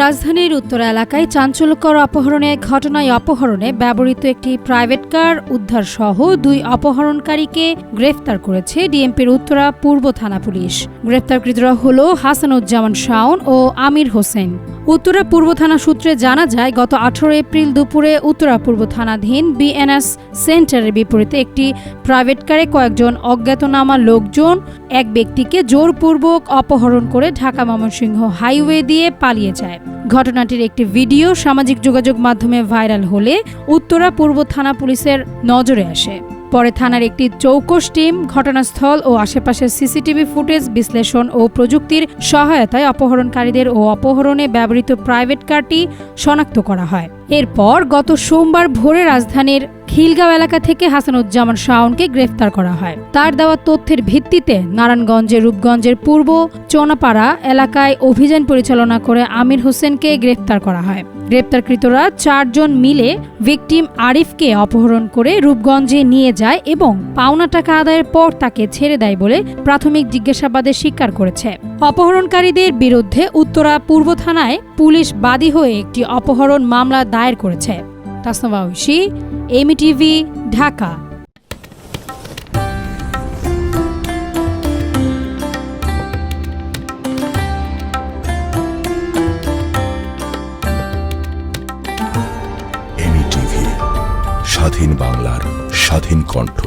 রাজধানীর উত্তরা এলাকায় চাঞ্চল্যকর অপহরণের ঘটনায় অপহরণে ব্যবহৃত একটি প্রাইভেট কার উদ্ধার সহ দুই অপহরণকারীকে গ্রেফতার করেছে ডিএমপির উত্তরা পূর্ব থানা পুলিশ। গ্রেফতারকৃতরা হল হাসানুজ্জামান শাওন ও আমির হোসেন। উত্তরা পূর্ব থানা সূত্রে জানা যায়, গত আঠারো এপ্রিল দুপুরে উত্তরা পূর্ব থানাধীন বিএনএস সেন্টারের বিপরীতে একটি প্রাইভেট কারে কয়েকজন অজ্ঞাতনামা লোকজন এক ব্যক্তিকে জোরপূর্বক অপহরণ করে ঢাকা ময়মনসিংহ হাইওয়ে দিয়ে পালিয়ে যায়। ঘটনাটির একটি ভিডিও সামাজিক যোগাযোগ মাধ্যমে ভাইরাল হলে উত্তরা পূর্ব থানা পুলিশের নজরে আসে। পরে থানার একটি চৌকস টিম, ঘটনাস্থল ও আশেপাশের সিসিটিভি ফুটেজ, বিশ্লেষণ ও প্রযুক্তির সহায়তায় অপহরণকারীদের ও অপহরণে ব্যবহৃত প্রাইভেট কারটি শনাক্ত করা হয়। এরপর গত সোমবার ভোরে রাজধানীর খিলগাঁও এলাকা থেকে হাসানুজ্জামান শাওনকে গ্রেফতার করা হয়। তার দেওয়া তথ্যের ভিত্তিতে নারায়ণগঞ্জের রূপগঞ্জের পূর্ব চোনাপাড়া এলাকায় অভিযান পরিচালনা করে আমির হোসেনকে গ্রেফতার করা হয়। গ্রেপ্তারকৃতরা চারজন মিলে ভিকটিম আরিফকে অপহরণ করে রূপগঞ্জে নিয়ে যায় এবং পাওনা টাকা আদায়ের পর তাকে ছেড়ে দেয় বলে প্রাথমিক জিজ্ঞাসাবাদে স্বীকার করেছে। অপহরণকারীদের বিরুদ্ধে উত্তরা পূর্ব থানায় পুলিশ বাদী হয়ে একটি অপহরণ মামলা দায়ের করেছে। টিভি ঢাকা এমি টিভি স্বাধীন বাংলার স্বাধীন কণ্ঠ